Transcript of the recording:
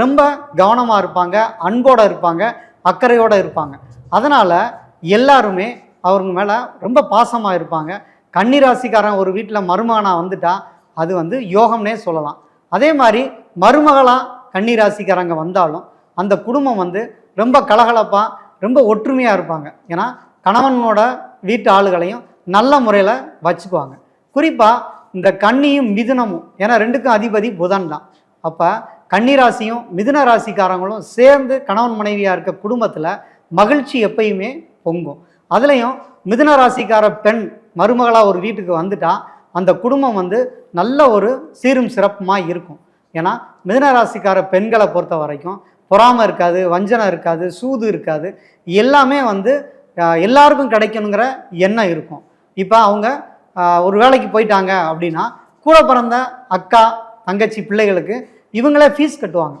ரொம்ப கவனமாக இருப்பாங்க அன்போடு இருப்பாங்க அக்கறையோடு இருப்பாங்க. அதனால் எல்லாருமே அவங்க மேலே ரொம்ப பாசமாக இருப்பாங்க. கன்னிராசிக்காரன் ஒரு வீட்டில் மருமகனாக வந்துட்டால் அது வந்து யோகம்னே சொல்லலாம். அதே மாதிரி மருமகளாக கன்னிராசிக்காரங்க வந்தாலும் அந்த குடும்பம் வந்து ரொம்ப கலகலப்பாக ரொம்ப ஒற்றுமையாக இருப்பாங்க. ஏன்னா கணவனோட வீட்டு ஆளுகளையும் நல்ல முறையில் வச்சுக்குவாங்க. குறிப்பாக இந்த கன்னியும் மிதுனமும் ஏன்னா ரெண்டுக்கும் அதிபதி புதன் தான். அப்போ கன்னிராசியும் மிதுன ராசிக்காரங்களும் சேர்ந்து கணவன் மனைவியாக இருக்க குடும்பத்தில் மகிழ்ச்சி எப்பயுமே பொங்கும். அதுலேயும் மிதுன ராசிக்கார பெண் மருமகளாக ஒரு வீட்டுக்கு வந்துட்டால் அந்த குடும்பம் வந்து நல்ல ஒரு சீரும் சிறப்புமாக இருக்கும். ஏன்னா மிதுன ராசிக்கார பெண்களை பொறுத்த வரைக்கும் பொறாமை இருக்காது வஞ்சனை இருக்காது சூது இருக்காது. எல்லாமே வந்து எல்லாருக்கும் கிடைக்கணுங்கிற எண்ணம் இருக்கும். இப்போ அவங்க ஒரு வேலைக்கு போயிட்டாங்க அப்படின்னா கூட பிறந்த அக்கா தங்கச்சி பிள்ளைகளுக்கு இவங்களே ஃபீஸ் கட்டுவாங்க.